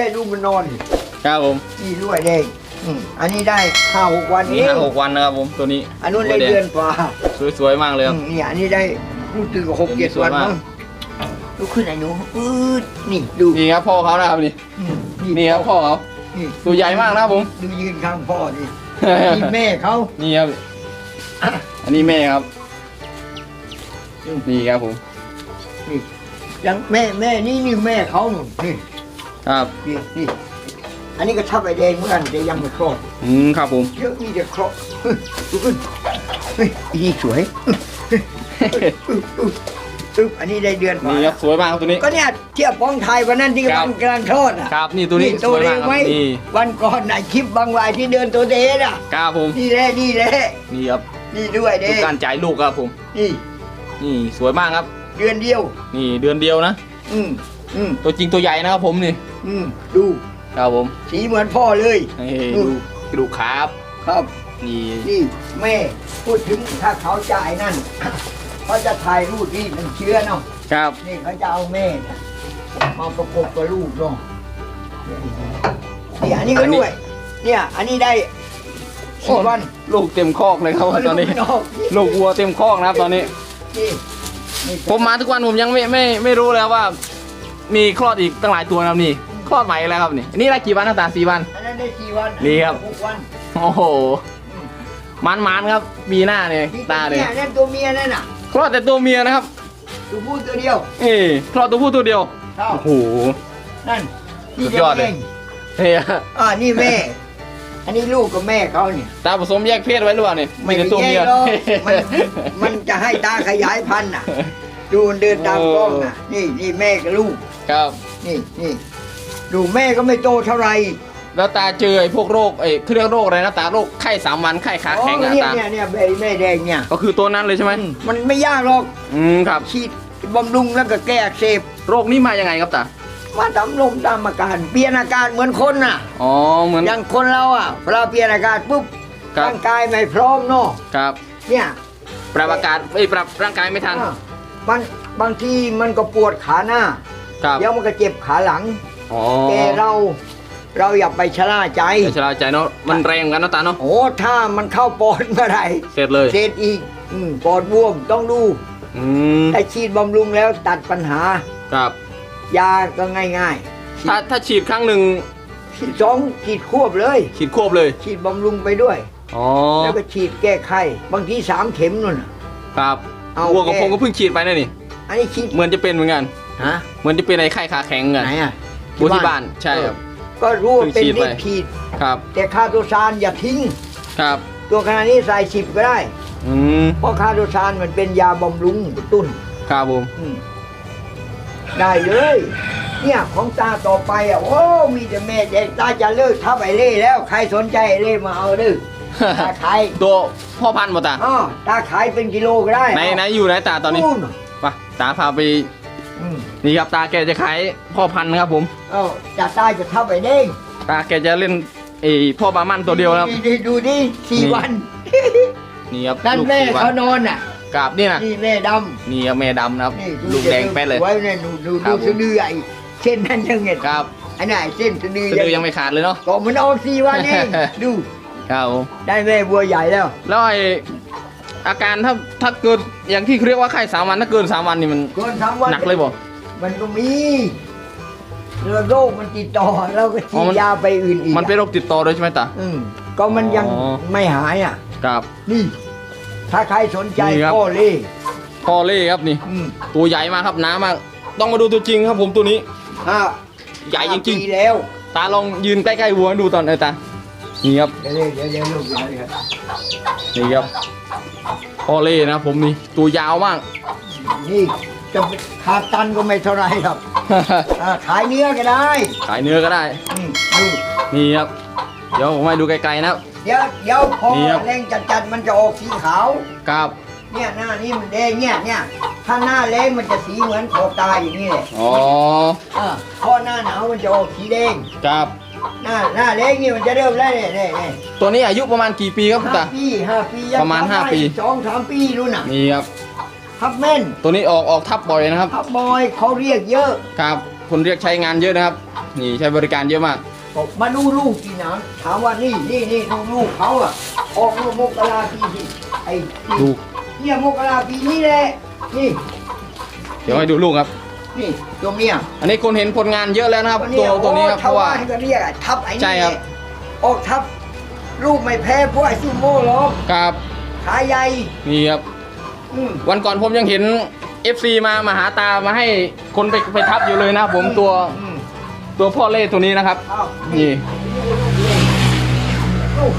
ให้ดูมันนอนครับผมนี่ด้วยเด้งอืมอันนี้ได้ห้าหกวันนี่นี้ห้าหกวันนะครับผมตัวนี้อันนู้นได้เดือนกว่าสวยๆมากเลยครับอืมนี่อันนี้ได้รู้สึกว่าหกเจ็ดสวยวันมากมั้งลุกขึ้นไอ้หนูอืดนี่ดูนี่ครับพ่อเขานะครับนี่อืมนี่ครับพ่อเขานี่ตัวใหญ่มากนะครับผมดูยืนข้างพ่อดินี่แม่เขานี่ครับอันนี้แม่ครับนี่ครับผมนี่ยังแม่แม่นี่นี่แม่เขาหนุนนี่ ครับนี่นี่อันนี้ก็ทับไอแดงเหมือนกันแต่ยังไม่คลอดอืมครับผมเยอะนี่จะคลอดเฮ้ยดูขึ้นเฮ้ยอันนี้สวยอึ๊บอันนี้ได้เดือนกว่านี่ครับสวยมากครับตัวนี้ ก็เนี่ยเทียบป้องไทยวันนั้นที่ครักำบลังกำลังคลอดอะครับนี่ตัวนี้สตัววยเล็มากกครับไหมนี่วันก่อนไหนคลิปบางวายที่เดินตัวเดนอะครับผมนี่แหละนี่แหละนี่ครับนี่ด้วยเด้ดูการจ่ายลูกครับผมนี่นี่สวยมากครับ เดือนเดียว นี่เดือนเดียวนะ อืม อืมตัวจริงตัวใหญ่นะครับผมนี่อืมดูครับผมสีเหมือนพ่อเลยนี่อืดูมกระดูกขาครับครับนี่นี่แม่พูดถึงถ้าเขาจ่ายนั่นเขาจะถ่ายรูปนี่มันเชื้อเนาะครับนี่เขาจะเอาแม่เนี่ยมาประกบกับลูกเนาะนี่อันนี้ก็ด้วยเนี่ยอันนี้ได้สิบวันลูกเต็มคอกเลยครับตอนนี้ ลูกกลูกวัวเต็มคอกนะครับตอนนี้นี่นี่ผมมาทุกวันผมยังไม่ไม่ไม่รู้เลยว่า มีคลอดอีกตั้งหลายตัวนะครับนี่คลอดใหม่แล้วครับนี่อันนี่ได้กี่วันนะตาสี่วัน อันนั้นได้กี่วันนี่ครับ หกวันโอ้โหมันมันๆครับปีหน้าเนี่ยนี่ตาเนี่ยนั่นตัวเมียนั่นน่ะคลอดแต่ตัวเมียนะครับตัวผู้ตัวเดียวเอ้คลอดตัวผู้ตัวเดียวเท่าโอ้โห นั่นนี่สุดยอดเลยงเฮ้ยอ่านี่แม่ อันนี้ลูกกับแม่เขาเนี่ย ตาผสมแยกเพศไว้หรือเปล่าเนี่ยไม่แต่ได้ตัวแย่เมียหรอกมันมันจะให้ตาขยายพันธุ์น่ะ ดูมันเดินตามกล้องน่ะ นี่นี่แม่กับลูก ครับ นี่นี่ดูแม่ก็ไม่โตเท่าไหร่แล้วตาเจอไอ้พวกโรคไอ้เขาเรียกโรคอะไรนะตาโรคไข้สามวันไข้ขาอ๋อแข็งอะเนี่ยตา เนี่ยเนี่ยแม่แม่แดงเนี่ย ก็คือตัวนั้นเลยใช่ไหมมันไม่ยากหรอกอืมครับ ฉีดบำรุงแล้วก็แก้อักเสบโรคนี้มายังไงครับตา มาตามลมตามอาการ เปลี่ยนอาการเหมือนคนน่ะ อ๋อเหมือน อย่างคนเราอะเวลาเปลี่ยนอาการปุ๊บครับ ร่างกายไม่พร้อมเนาะครับเนี่ยปรับอากาศเอ้ยปรับร่างกายไม่ทัน อะมันบางทีมันก็ปวดขาหน้า ครับ เดี๋ยวมันก็เจ็บขาหลังอ๋อแต่เรา เราอย่าไปชะล่าใจแต่ชะลาใจเนาะมันแรงเหมือนกันเนาะตาเนาะโอ้ถ้ามันเข้าปอดเมื่อไหร่เสร็จเลยเศษอีกอืมปอดบวมต้องดูอืมถ้าฉีดบำรุงแล้วตัดปัญหา ครับยาก็ง่ายๆฉีถ้าดถ้าฉีดครั้งหนึ่งฉีดสองฉีดควบเลย ฉีดควบเลยฉีดบำรุงไปด้วย อ๋อแล้วก็ฉีดแก้ไข้บางทีสามเข็มนู่นน่ะ ครับเอาวัวกับแก้ ผมก็เพิ่งฉีดไปนะนี่ อันนี้ฉีดเหมือนจะเป็นเหมือนกัน ฮะเหมือนจะเป็นไอ้ไข้ขาแข็งเหมือนกันไหนอะวัวที่บ้านใช่ครับเออก็รู้ว่าเป็นเพิ่งฉีดรีไปบฉีดครับ แต่คาโตซานอย่าทิ้งครับ ตัวขนาดนี้ใส่สิบก็ได้อืมเพราะคาโตซานมันเป็นยาบำรุงกระตุ้นครับผมอืมได้เลย เนี่ยของตาต่อไปอะโอ้มีแต่แม่เด็กตาจะเลิกทับไอ้เล่แล้ว ใครสนใจไอ้เล่มาเอาดื้อตาขายตัวพ่อพันธุ์บ่ตาอ๋อตาขายเป็นกิโลก็ได้ไหนไหนอยู่ไหนตาตอนนี้นู่ไปตาพาไป อืมนี่ครับตาแกจะขายพ่อพันธุ์นะครับผม เอ้าจะตายจะทับไอ้เด้งตาแกจะเล่นไอ้พ่อบามันตัวเดียวนะครับ ดูดูดิสี่นี่ วัน นี่ครับนั่นลูกแม่สี่วันเขานอนอะ กราบนี่นะนี่แม่ดนี่ครับแม่ดำนะครับำนี่ลูกแดงแป๊ดเลย ไว้เนี่ยดูดูครัดูบผม สะดือไอ้เส้นนั้นยังไงครับไอ้ไหนเส้นสะดือสะดือยังไม่ขาดเลยเนาะ ก็มันออกสี่วันเอง ดู ครับผมได้แม่บัวใหญ่แล้ว แล้วไอ้ อาการถ้าถ้าเกิดอย่างที่เขาเรียกว่าไข้สามวันถ้าเกินสามวันนี่มันเกินสามวันหนักเลยบ่ มันก็มีแล้วโรคมันติดต่อเราก็อ๋ฉีอดมัน ยาไปอื่นอีกมันเป็นโรคติดต่อด้วยใช่ไหมตา อืมก็มันยังอ๋อ ไม่หายอะ ครับ นี่ ถ้าใครสนใจนี่ครับ ก็เลยพ่อเล่ครับนี่ อืมตัวใหญ่มากครับหนามาก ต้องมาดูตัวจริงครับผมตัวนี้ ห้าใหญ่จริงปีแล้วๆตาลองยืนใกล้ๆวัวให้ดูตอนไอ้ตา นี่ครับเดี๋ยวเดี๋ยวเดี๋ยวลูกใหญ่ครับนี่ครับพ่อเล่นะครับผมนี่ตัวยาวมาก นี่จะขาดตันก็ไม่เท่าไรครับอ่าขายเนื้อก็ได้ขายเนื้อก็ได้อืมดูนี่ครับ เดี๋ยวผมให้ดูไกลๆนะครับ เดี๋ยวเดี๋ยวพอนี่ครับ แรงจัดๆมันจะออกสีขาว ครับเนี่ยหน้านี้มันแดงเนี่ยเนี่ยถ้าหน้าแรงมันจะสีเหมือนขอบตาอย่างนี้แหละอ๋อเออพอหน้าหนาวมันจะออกสีแดง ครับ หน้าหน้าแรงนี่มันจะเริ่มแล้วเนี่ยเนี่ยเนี่ยตัวนี้อายุประมาณกี่ปีครับคุณห้าตา ปีห้าปียังประมาณทำห้าได้ปี สองสามปีรู้น่ะนี่ครับทับแม่นตัวนี้ออกออกทับบ่อยนะครับทับบอยเขาเรียกเยอะครับคนเรียกใช้งานเยอะนะครับ นี่ใช้บริการเยอะมาก บอกมาดูลูกที่หนังถามว่านี่นี่นี่ดูลูกเขาอะออกมาโมกราปีที่ไอ้ดู เนี่ยโมกราปีนี้แหละนี่ เดี๋ยวให้ดูลูกครับ นี่ตัวเมียอันนี้คนเห็นผลงานเยอะแล้วนะครับเยตัวตัวนี้ครับโอ้เพราะว่าชบ้นก็เรียกอะทับไอ้นี่ใช่ครับออกทับลูกไม่แพ้พวกไอ้ซูโม่หรอกครับขาใหญ่นี่ครับอืมวันก่อนผมยังเห็น FC มามาหาตามาให้คนไปไปทับอยู่เลยนะครับผมตัวอืมตัวพ่อเล่ตัวนี้นะครับอ้าวนี่ลูก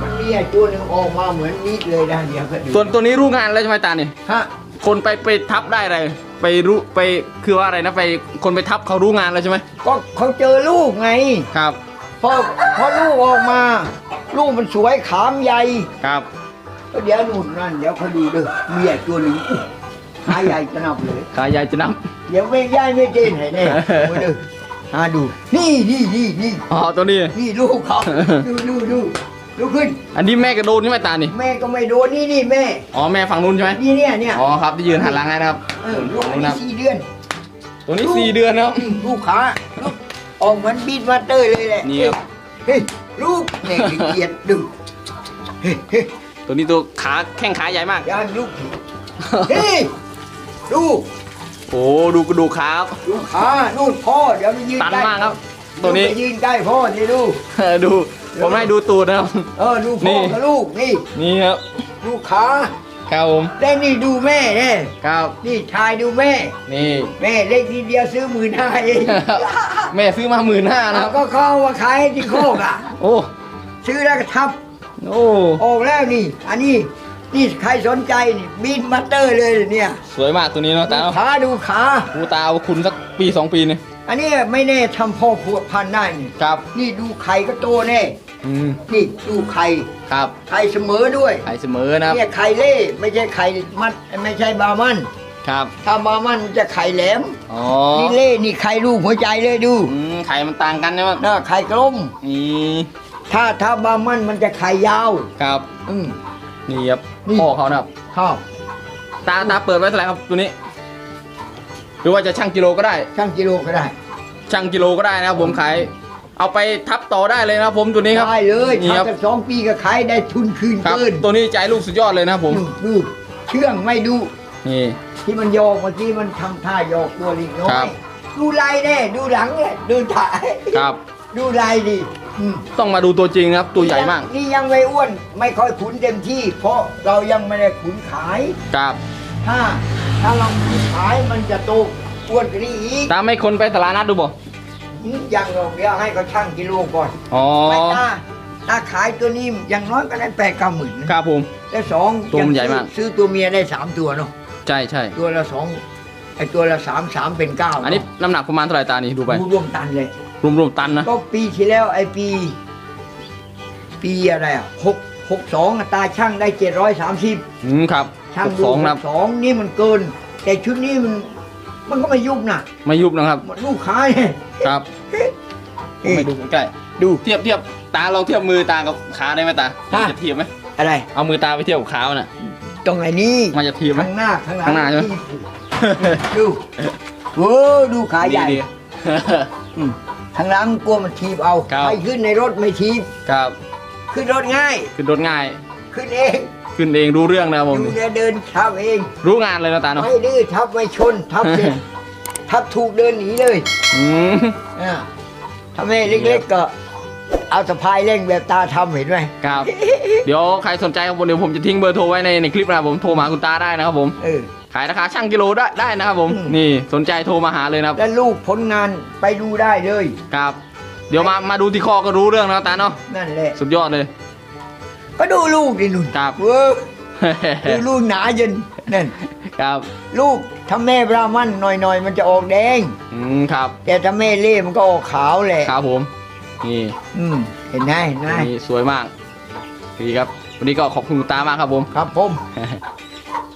มันมีไอ้ตัวหนึงออกมาเหมือนมีดเลยนะเดี๋ยวก็ดูตัวตัวนี้รู้งานแล้วใช่ไหมตานี่ฮะคนไปไปทับได้อะไร ไปรู้ไปคือว่าอะไรนะไปคนไปทับเขารู้งานแล้วใช่ไหมก็เขาเจอลูกไงครับพอพอลูกออกมา ลูกมันสวยขามใหญ่ครับก็เดี๋ยวนู่นนั่นเดี๋ยวเขาดูเด้อเมียตัวหนึ่งอุ๊ยขาใหญ่จะนับเลยขาใหญ่จะนับเดี๋ยวไม่ย่ายไม่เจนให้แน่มาดูหาดู นี่นี่นี่นี่อ๋อตัวนี้นี่ลูกเขาดูดูดู ดูขึ้น อันนี้แม่กระโดนใช่ไหมตานี่ แม่ก็ไม่โดนนี่นี่แม่ อ๋อแม่ฝั่งนู้นใช่ไหมนี่เนี่ยเนี่ยอ๋อครับที่ยืนหันหลังให้นะครับเออลูกฝั่งอันู้นนนะครับนี้สี่เดือน ตัวนี้สี่เดือนแล้วลูกขาลูกออกเหมือนบีดมาสเตอร์เลยแหละนี่ครับเฮ้ยลูกแม่ขี้เกียจดูเฮ้ยเฮ้ยตัวนี้ตัวขาแข้งขาใหญ่มากยานลูกเฮ้ยลูกโอ้ดูกระดูกขาครับลูกขานู่นพ่อเดี๋ยวไปยืนตันใกล้มากครับ ตัวนี้ไปยืนใกล้พ่อนี่ดูดู ผมให้ดูตูดนะครับ เออดูนี่พ่อกับลูกนี่นี่ครับลูกขาครับผมได้นี่ดูแม่เนี่ยครับนี่ชายดูแม่ นี่ แม่เล็กนิดเดียวซื้อหมื่นห้าเองแม่ซื้อมาหมื่นห้านะคแล้รัวบก็เข้ามาขายที่โคกอะ โอ้ซื้อแล้วก็ทับ โอ้ออกแล้วนี่ อันนี้นี่ใครสนใจนี่บินมาสเตอร์เลยเนี่ยสวยมากตัวนี้เนาะดูตาเนาะขาดูขา กูตาเอาคุณสักปีสองปีนี่อันนี้ไม่แน่ทำพ่อผูกพันได้นี่ ครับ นี่ดูไข่ก็โตแน่ อืมนี่ดูไข่ครับไข่เสมอด้วยไข่เสมอนะครับเนี่ยไข่เล่ไม่ใช่ไข่มัดไม่ใช่บามันครับถ้าบามันจะไข่แหลมอ๋อนี่เล่นี่ไข่ลูกหัวใจเลยดูอืมไข่มันต่างกันใช่ไหมน่าไข่กลมนี่ถ้าถ้าบามันมันจะไข่ยาวครับ อืมนี่ครับนี่พ่อเขานะครับครับตาตาเปิดไว้เท่าไหร่ครับตัวนี้ หรือว่าจะช่างกิโลก็ได้ ช่างกิโลก็ได้ ช่างกิโลก็ได้นะครับผมขาย เอาไปทับต่อได้เลยนะครับผมตัวนี้ครับ ได้เลยนี่ครับ ทำกันสองปีก็ขายได้ทุนคืนครับเกินตัวนี้ใจลูกสุดยอดเลยนะครับผม ดูดูเชื่องไม่ดู นี่ ที่มันโยกเมื่อกี้มันทำท่าโยกตัวลิงน้อครัยบดูลายแน่ดูหลังเนี่ยดูถ่ายครับ ดูลายดิอืมต้องมาดูตัวจริงนะครับ ตัวใหญ่มากนี่ยังไม่อ้วนไม่ค่อยขุนเต็มที่ เพราะเรายังไม่ได้ขุนขาย ครับ ถ้า ถ้าเราขุนขายมันจะโตอ้วนกว่านี้อีกตาไม่คนไปตลาดนัดดูบ่ ยังหรอกเดี๋ยวให้เขาชั่งกิโลก่อนอ๋อไม่ถ้าถ้าขายตัวนี้อย่างน้อยก็ได้แปดเก้าหมื่นนะครับผม แล้วสองตัวมันใหญ่มาก ซื้อตัวเมียได้สามตัวเนาะใช่ใช่ตัวละสองไอตัวละสามสามเป็นเก้าอันนี้น้ำหนักประมาณเท่าไหร่ตานี่ดูไปรวมตันเลยรวมๆตันนะก็ปีที่แล้วไอปี ปีอะไรอะหกหกสองตาช่างได้เจ็ดร้อยสามสิบอืมครับช่างหกดูสองหนะครับกสองนี่มันเกิน แต่ชุดนี้มัน มันก็ไม่ยุบนะไม่ยุบนะครับ มันลูกค้าเนี่ยครับนี่ไม่ดูใกล้ดูๆเทียบเทียบตาเราเทียบมือตากับขาได้ไหมตาฮะจะเทียบไหมอะไร เอามือตาไปเทียบกับขาน่ะตรงไหนนี้มันจะเทียบไหมข้างหน้าข้างหลังข้างหน้าใช่ไหมดูโอ้ดูขาใหญ่ดีอืมข้างหลังกลัวมันทีบเอาครับไปขึ้นในรถไม่ทีบๆครับ ขึ้นรถง่าย ขึ้นรถง่าย ขึ้นเอง ขึ้นเองรู้เรื่องนะครับผมอยู่เนี่ยเดินทับเองรู้งานเลยนะตาเนาะไม่ดื้อทับไม่ชนทับเสร็จทับถูกเดินหนีเลยอืมอ่าถ้าแม่เล็กๆก็เอาสะพายเร่งแบบตาทำเห็นไหมครับ เดี๋ยวใครสนใจครับผมเดี๋ยวผมจะทิ้งเบอร์โทรไว้ในในคลิปนะครับผมโทรมาหาคุณตาได้นะครับผมเออขายราคาช่างกิโลได้ได้นะครับผมอืมนี่สนใจโทรมาหาเลยนะครับแล้วลูกผลงานไปดูได้เลยครับ เดี๋ยวมามาดูที่คอก็รู้เรื่องแล้วตาเนาะนั่นแหละสุดยอดเลย ก็ดูลูกดินุ่นครับเวอร์ดูลูกหนาเย็นนั่นครับลูกถ้าแม่บรามันหน่อยๆ มันจะออกแดง อืมครับแต่ถ้าแม่เล่มันก็ออกขาวแหละครับผม นี่อืมเห็นไหมเห็นไหมนี่สวยมากดีครับ วันนี้ก็ขอบคุณคุณตามากครับผม ครับผมค